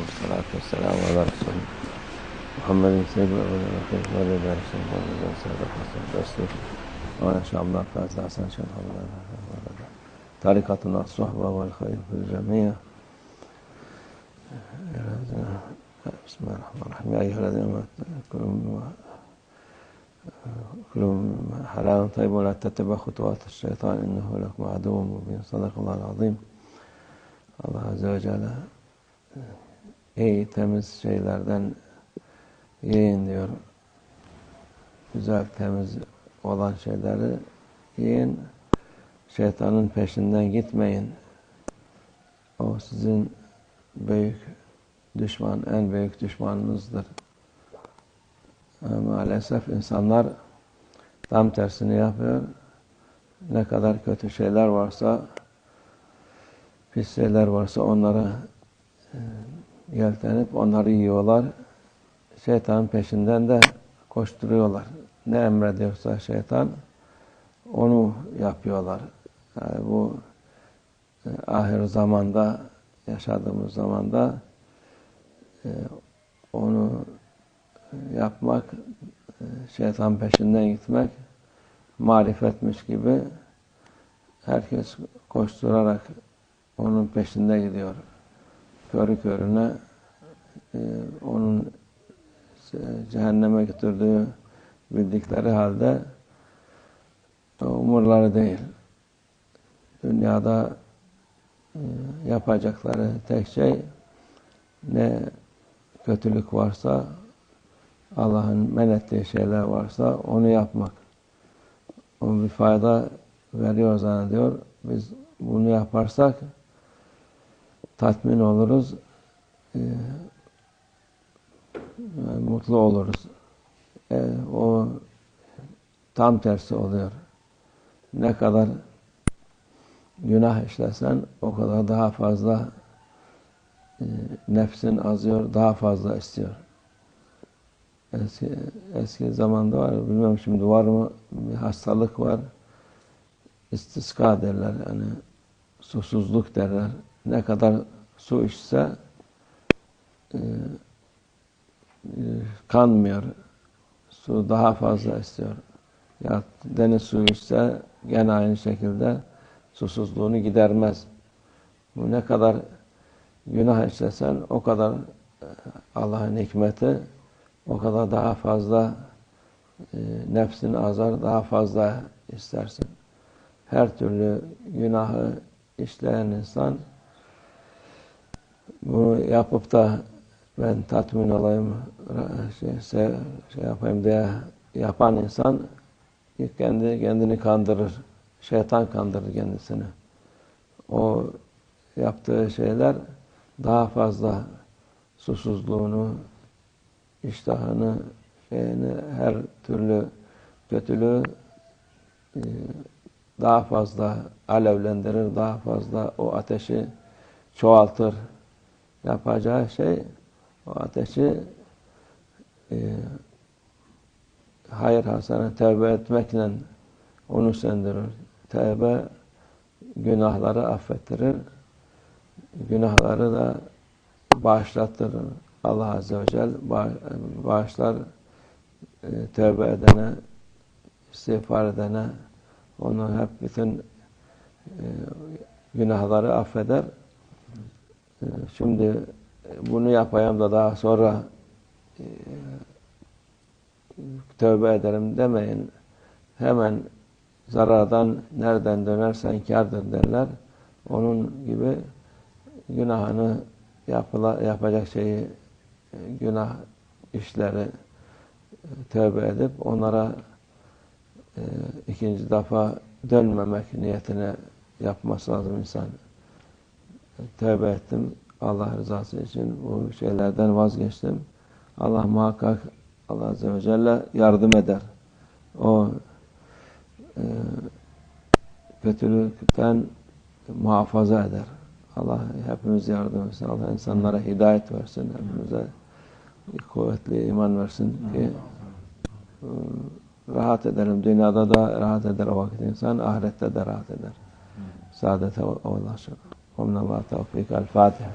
والصلاة والسلام على رسول محمد سيد الأولين والآخرين وعلى آله وصحبه وسلم. سيد الحسن الأسلم وأنا شاء الله فاز حسن شيخ الله. طريقتنا الصحبة والخير في الجميع. بسم الله الرحمن الرحيم. يا أيها الذين آمنوا كلوا حلالا طيبا. ولا تتبعوا خطوات الشيطان إنه لكم عدو مبين. صدق الله العظيم. Azze ve Celle iyi temiz şeylerden yiyin diyor. Güzel temiz olan şeyleri yiyin. Şeytanın peşinden gitmeyin. O sizin büyük düşman, en büyük düşmanınızdır. Maalesef insanlar tam tersini yapıyor. Ne kadar kötü şeyler varsa pis şeyler varsa onlara e, yeltenip onları yiyorlar. Şeytanın peşinden de koşturuyorlar. Ne emrediyorsa şeytan onu yapıyorlar. Yani bu e, ahir zamanda yaşadığımız zamanda e, onu yapmak, şeytan peşinden gitmek marifetmiş gibi herkes koşturarak onun peşinde gidiyor. Körü körüne e, onun cehenneme götürdüğü bildikleri halde umurları değil. Dünyada e, yapacakları tek şey ne kötülük varsa Allah'ın men ettiği şeyler varsa onu yapmak. O bir fayda veriyor zannediyor. Biz bunu yaparsak tatmin oluruz, e, mutlu oluruz. E, o tam tersi oluyor. Ne kadar günah işlesen o kadar daha fazla e, nefsin azıyor, daha fazla istiyor. Eski, eski zamanda var, bilmiyorum şimdi var mı bir hastalık var. İstiska derler yani susuzluk derler. Ne kadar su içse e, kanmıyor. Su daha fazla istiyor. Ya deniz suyu içse gene aynı şekilde susuzluğunu gidermez. Bu ne kadar günah işlesen o kadar Allah'ın hikmeti o kadar daha fazla e, nefsin azar daha fazla istersin. Her türlü günahı işleyen insan bunu yapıp da ben tatmin olayım, şey, şey yapayım diye yapan insan kendi kendini kandırır. Şeytan kandırır kendisini. O yaptığı şeyler daha fazla susuzluğunu, iştahını, şeyini, her türlü kötülüğü e, daha fazla alevlendirir, daha fazla o ateşi çoğaltır. Yapacağı şey o ateşi e, hayır hasana tevbe etmekle onu söndürür. Tevbe günahları affettirir. Günahları da bağışlattırır. Allah Azze ve Celle bağışlar e, tövbe edene, istiğfar edene, onu hep bütün e, günahları affeder. E, şimdi bunu yapayım da daha sonra e, tövbe ederim demeyin. Hemen zarardan nereden dönersen kârdır derler. Onun gibi günahını yapıla, yapacak şeyi günah işleri tövbe edip onlara e, ikinci defa dönmemek niyetine yapması lazım insan. Tövbe ettim. Allah rızası için bu şeylerden vazgeçtim. Allah muhakkak Allah Azze ve Celle yardım eder. O e, kötülükten muhafaza eder. Allah hepimiz yardım etsin. Allah insanlara hidayet versin. Hepimize kuvvetli iman versin ki e, rahat edelim. Dünyada da rahat eder o vakit insan. Ahirette de rahat eder. Saadete ulaşır. ومن الله توفيق. الفاتحة.